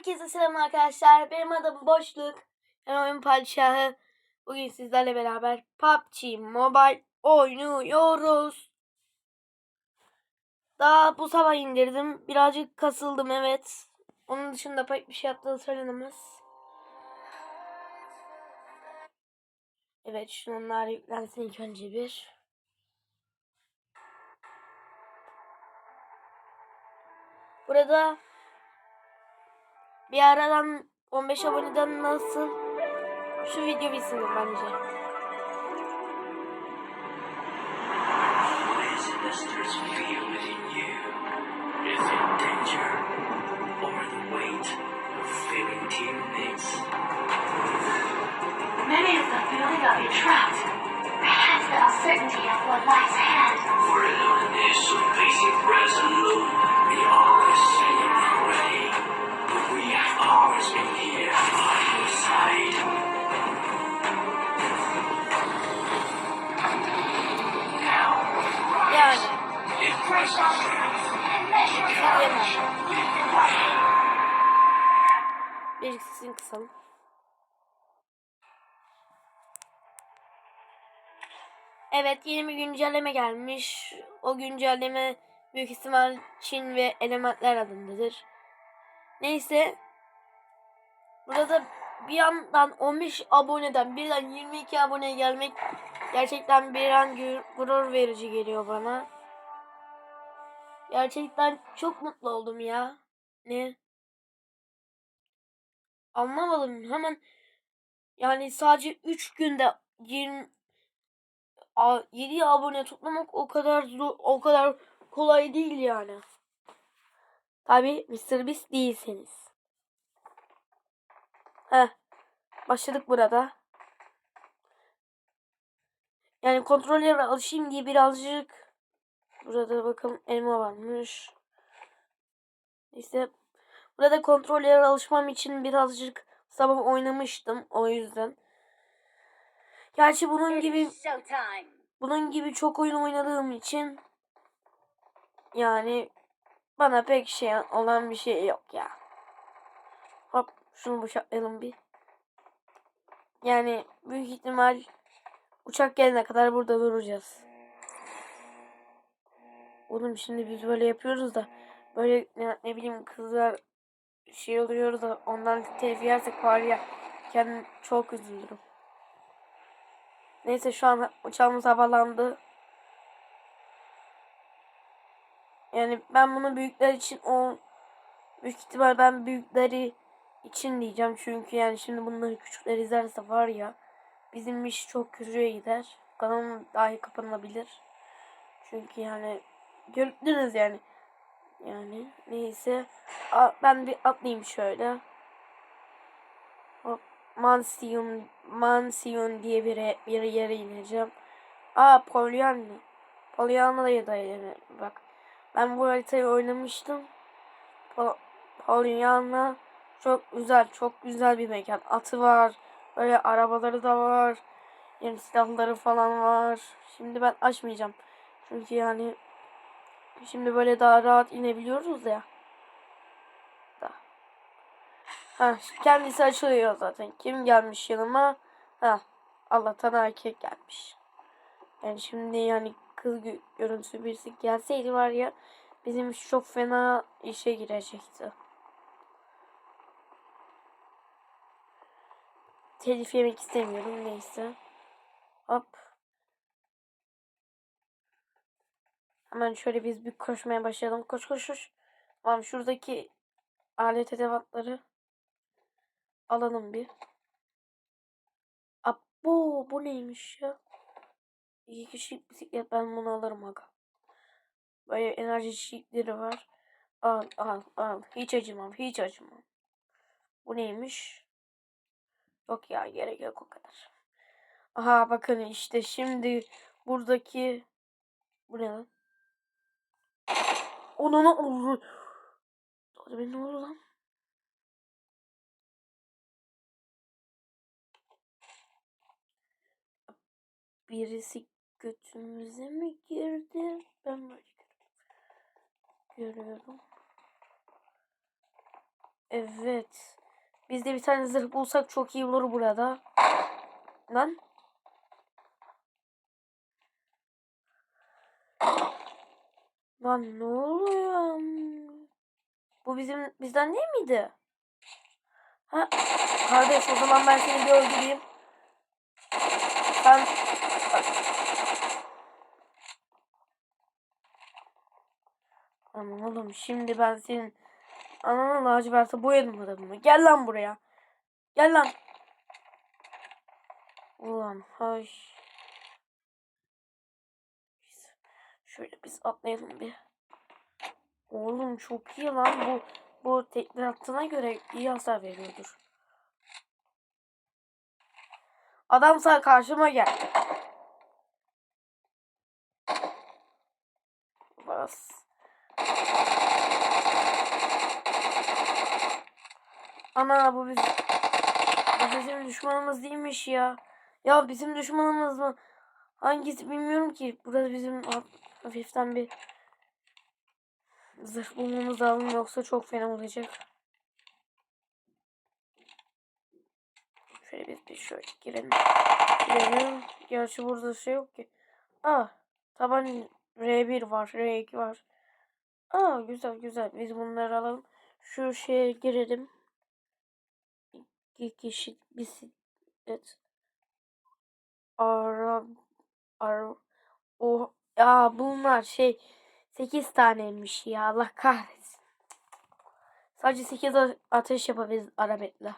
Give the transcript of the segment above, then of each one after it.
Herkese selam arkadaşlar. Benim adım Boşluk. Ben oyun padişahı. Bugün sizlerle beraber PUBG Mobile oynuyoruz. Daha bu sabah indirdim. Birazcık kasıldım evet. Onun dışında pek bir şey yaptığı söylenemez. Evet şunlar yüklensin ilk önce bir. Burada bir aradan 15 aboneden nasıl şu video bitsin bence. Many of them feel they got be trapped. Perhaps the uncertainty of what lies ahead. For illness of facing resolute, we always say Evet yeni bir güncelleme gelmiş. O güncelleme büyük ihtimal Çin ve Elementler adındadır. Neyse. Burada da bir yandan 15 aboneden birden 22 aboneye gelmek gerçekten bir an gurur verici geliyor bana. Gerçekten çok mutlu oldum ya. Ne? Anlamadım. Hemen yani sadece 3 günde 20 a- 7 abone toplamak o kadar zor, o kadar kolay değil yani. Tabi Mr. Beast değilseniz. Heh. Başladık burada. Yani kontrollere alışayım diye birazcık burada bakın elma varmış. İşte burada kontrollere alışmam için birazcık sabah oynamıştım o yüzden. Gerçi bunun gibi bunun gibi çok oyun oynadığım için yani bana pek şey olan bir şey yok ya. Hop şunu boşaltlayalım bir. Yani büyük ihtimal uçak gelene kadar burada duracağız. Oğlum şimdi biz böyle yapıyoruz da böyle ne, ne bileyim kızlar şey oluyoruz da ondan telif yersek var ya kendim çok üzülürüm. Neyse şu an uçağımız havalandı. Yani ben bunu büyükler için o büyük ihtimal ben büyükleri için diyeceğim çünkü yani şimdi bunları küçükler izlerse var ya bizim iş çok kötüye gider. Kanalım dahi kapanabilir. Çünkü yani gördünüz yani. Yani neyse. Ben bir atlayayım şöyle. Mansiyon, Mansiyon diye bir, bir yere ineceğim. Aa Pollyanna. Pollyanna'ya da yani bak. Ben bu haritayı oynamıştım. Po Pollyanna çok güzel, çok güzel bir mekan. Atı var, böyle arabaları da var. Yani silahları falan var. Şimdi ben açmayacağım. Çünkü yani şimdi böyle daha rahat inebiliyoruz ya. Da. Ha, kendisi açılıyor zaten. Kim gelmiş yanıma? Ha, Allah'tan erkek gelmiş. Yani şimdi yani kız gö- görüntüsü birisi gelseydi var ya bizim çok fena işe girecekti. Telif yemek istemiyorum neyse. Hop. Hemen şöyle biz bir koşmaya başlayalım. Koş koş koş. Tamam şuradaki alet edevatları alalım bir. Abo bu neymiş ya? İki kişilik bisiklet ben bunu alırım aga. Böyle enerji içecekleri var. Al al al. Hiç acımam hiç acımam. Bu neymiş? Yok ya gerek yok o kadar. Aha bakın işte şimdi buradaki bu ne lan? Ona ne be ne oldu lan? Birisi götümüze mi girdi? Ben böyle görüyorum. Evet. Biz de bir tane zırh bulsak çok iyi olur burada. Lan. Lan ne oluyor? Bu bizim bizden değil miydi? Ha, kardeş o zaman ben seni bir öldüreyim. Sen Aman oğlum şimdi ben senin ananı laciverte boyadım adamımı. Gel lan buraya. Gel lan. Ulan hay. Şöyle biz atlayalım bir. Oğlum çok iyi lan bu. Bu tekne attığına göre iyi hasar veriyordur. Adam sana karşıma gel. Ana bu biz bu bizim düşmanımız değilmiş ya. Ya bizim düşmanımız mı? Hangisi bilmiyorum ki. Burada bizim haf- hafiften bir zırh bulmamız lazım yoksa çok fena olacak. Şöyle biz bir şöyle girelim. Girelim. Gerçi burada şey yok ki. Aa, taban R1 var, R2 var. Aa, güzel güzel. Biz bunları alalım. Şu şeye girelim. İki kişi bisiklet. Ara ara o ya bunlar şey 8 taneymiş ya Allah kahretsin. Sadece 8 ateş yapabiliriz arabetle.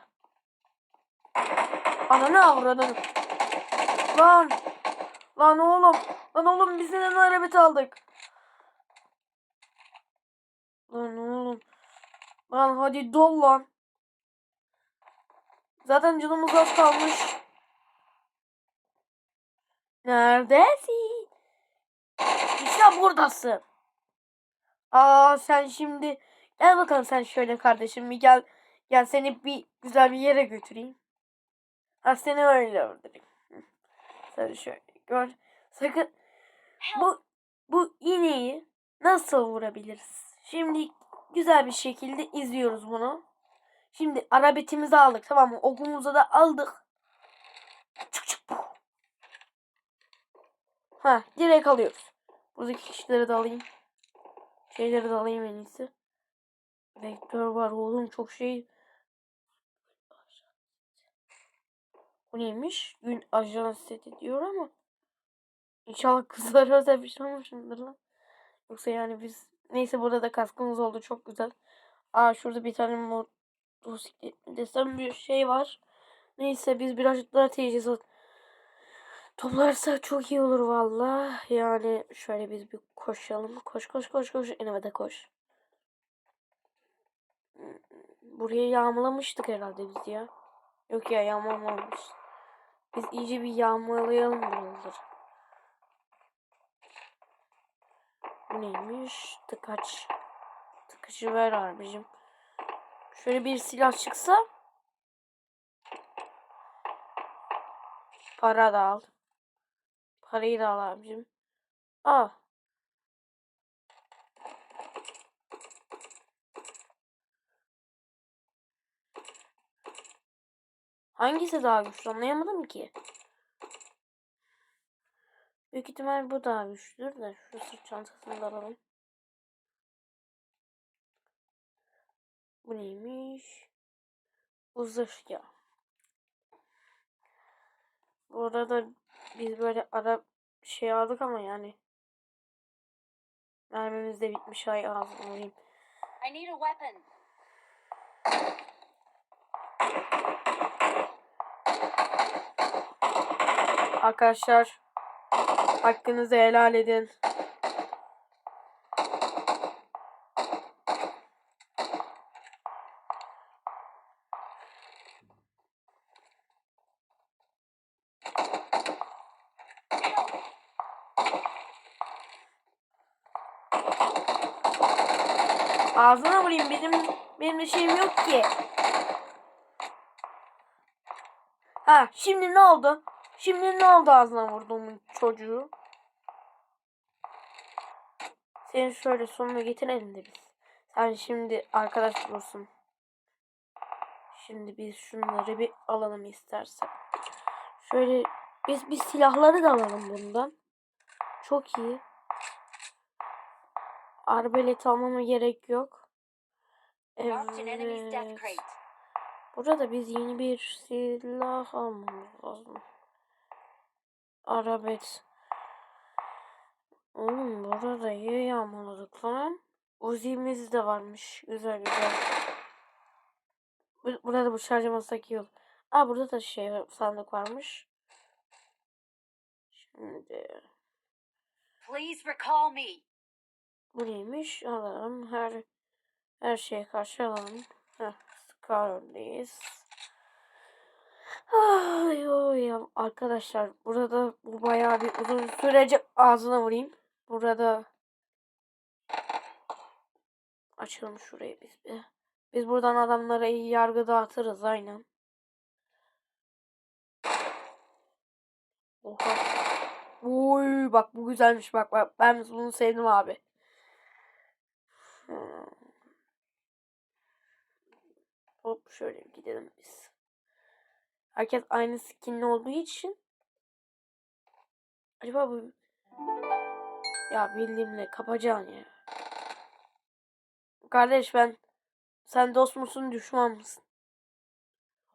Ananı avradın. Lan. Lan oğlum. Lan oğlum biz neden arabet aldık? Lan oğlum. Lan hadi dol lan. Zaten canımız az kalmış. Neredesin? İşte buradasın. Aa sen şimdi gel bakalım sen şöyle kardeşim bir gel. Gel seni bir güzel bir yere götüreyim. Ha seni öyle öldüreyim. Sen şöyle gör. Sakın bu bu iğneyi nasıl vurabiliriz? Şimdi güzel bir şekilde izliyoruz bunu. Şimdi arabetimizi aldık tamam mı? Okumuzu da aldık. Çık çık. Ha direkt alıyoruz. Buradaki kişileri de alayım. Şeyleri de alayım en iyisi. Vektör var oğlum çok şey. Bu neymiş? Gün ajans seti diyor ama. İnşallah kızlara özel bir şey olmuşumdur lan. Yoksa yani biz neyse burada da kaskımız oldu çok güzel. Aa şurada bir tane motosiklet mi desem bir şey var. Neyse biz birazcık daha teçhizat toplarsa çok iyi olur valla. Yani şöyle biz bir koşalım. Koş koş koş koş. Eneme de koş. Buraya yağmalamıştık herhalde biz ya. Yok ya yağmalamamış. Biz iyice bir yağmalayalım buraları. Bu neymiş? Tıkaç. Tıkacı ver abicim. Şöyle bir silah çıksa. Para da al. Parayı da al abicim. Al. Hangisi daha güçlü anlayamadım ki. Büyük ihtimal bu daha güçlüdür de şu sırt çantasını da alalım. Bu neymiş? Zırh ya. Bu arada biz böyle ara şey aldık ama yani. Mermimiz de bitmiş ay ağzına alayım. I need a weapon. Arkadaşlar hakkınızı helal edin. Ağzına vurayım benim benim de şeyim yok ki. Ha şimdi ne oldu? Şimdi ne oldu ağzına vurduğumun çocuğu? Seni şöyle sonuna getirelim de biz. Sen şimdi arkadaş bulursun. Şimdi biz şunları bir alalım istersen. Şöyle biz bir silahları da alalım bundan. Çok iyi. Arbelet almama gerek yok. Evet. Burada biz yeni bir silah almamız lazım. Arabet. Oğlum burada iyi yağmaladık lan. Uzi'miz de varmış. Güzel güzel. Bu- Burada bu şarjımasak iyi olur. Aa burada da şey sandık varmış. Şimdi Please recall me. bu neymiş? Alalım. Her her şeye karşı alalım. Heh, Scarlet'deyiz. Ay oy ya. Arkadaşlar burada bu bayağı bir uzun sürece ağzına vurayım. Burada açalım şurayı biz bir. Biz buradan adamlara iyi yargı dağıtırız aynen. Oha. Oy bak bu güzelmiş bak bak ben bunu sevdim abi. Hmm. Hop şöyle gidelim biz. Herkes aynı skinli olduğu için. Acaba bu... Ya bildiğimle kapacaksın ya. Kardeş ben... Sen dost musun düşman mısın?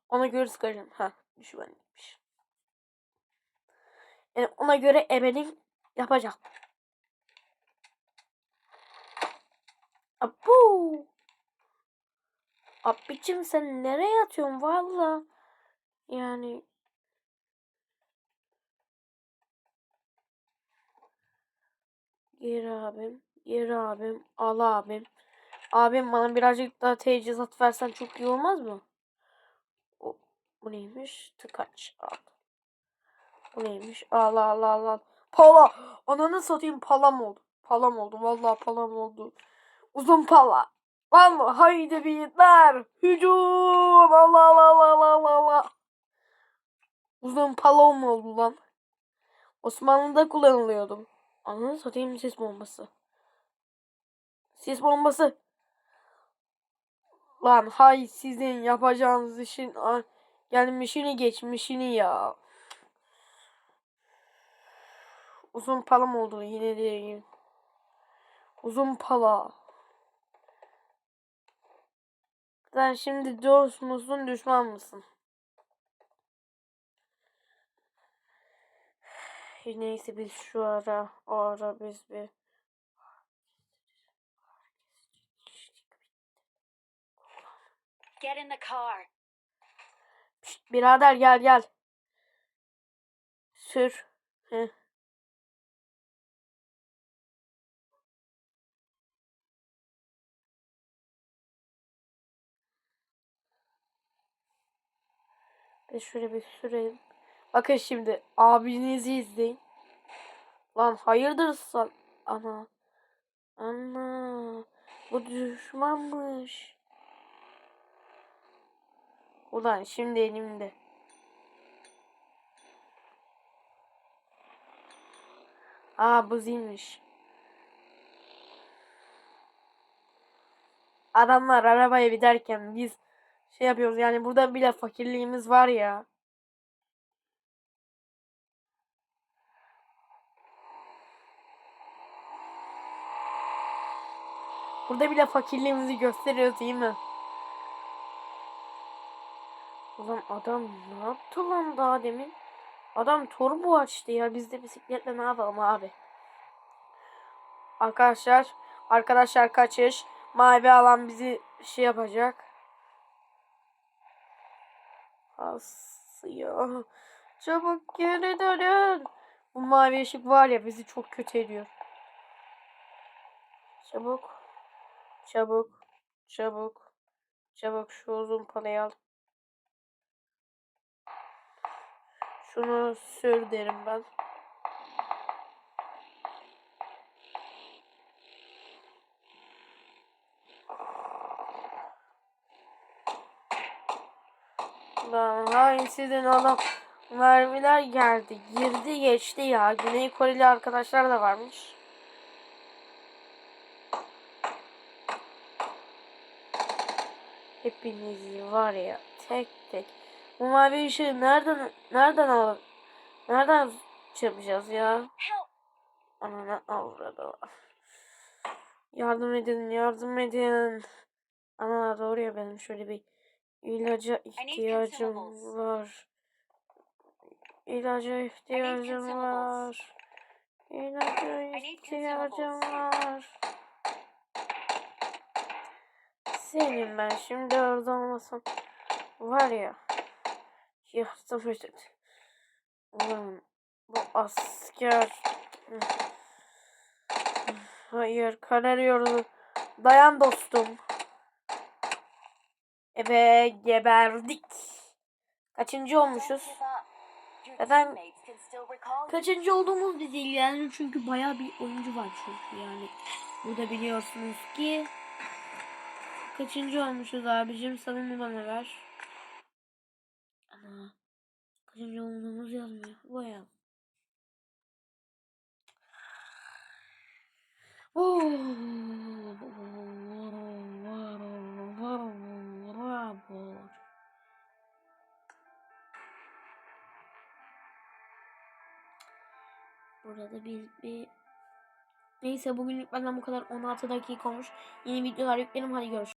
Ona göre sıkacağım. Ha düşmanıymış. Yani ona göre ebenin yapacak. Abu. Abicim sen nereye atıyorsun valla? Yani Gir abim, gir abim, al abim. Abim bana birazcık daha teçhizat versen çok iyi olmaz mı? O, bu neymiş? Tıkaç al. Bu neymiş? Al al al al. Pala. Ananı satayım palam oldu. Palam oldu. Vallahi palam oldu. Uzun pala. Lan haydi beyitler. Hücum. Allah Allah Allah Allah Allah. Uzun pala mı oldu lan? Osmanlı'da kullanılıyordu. Ananı satayım sis bombası. Sis bombası. Lan hay sizin yapacağınız işin gelmişini geçmişini ya. Uzun palam oldu yine diyeyim. Uzun pala. Sen şimdi dost musun düşman mısın? Neyse biz şu ara o ara biz bir Get in the car. Birader gel gel. Sür. Heh. Ben şöyle bir süreyim. Bakın şimdi abinizi izleyin. Lan hayırdır sen? Ana. Ana. Bu düşmanmış. Ulan şimdi elimde. Aa bu zilmiş. Adamlar arabaya binerken biz şey yapıyoruz yani burada bile fakirliğimiz var ya. Burada bile fakirliğimizi gösteriyoruz değil mi? Ulan adam ne yaptı lan daha demin? Adam turbo açtı ya. Biz de bisikletle ne yapalım abi? Arkadaşlar, arkadaşlar kaçış. Mavi alan bizi şey yapacak. Asya. Çabuk geri dönün. Bu mavi ışık var ya bizi çok kötü ediyor. Çabuk. Çabuk. Çabuk. Çabuk şu uzun parayı al. Şunu sür derim ben. Lan hay sizin adam mermiler geldi. Girdi geçti ya. Güney Koreli arkadaşlar da varmış. hepinizi var ya tek tek. Bu mavi ışığı nereden nereden al nereden yapacağız ya? Help! Ananı avradı. Yardım edin, yardım edin. Ana doğru ya benim şöyle bir ilaca ihtiyacım var. İlaca ihtiyacım var. İlaca ihtiyacım var. Senin ben şimdi orada olmasam var ya yardım edin. Ulan bu asker Hayır kararıyordu. Dayan dostum. Eve geberdik. Kaçıncı olmuşuz? Neden? Kaçıncı olduğumuz bizi ilgilendirir çünkü bayağı bir oyuncu var çünkü yani. Burada biliyorsunuz ki kaçıncı olmuşuz abicim sanırım bana ver. Ana kaçıncı olduğumuz yazmıyor. Bayağı. Burada biz bir Neyse bugünlük benden bu kadar 16 dakika olmuş. Yeni videolar yüklerim hadi görüşürüz.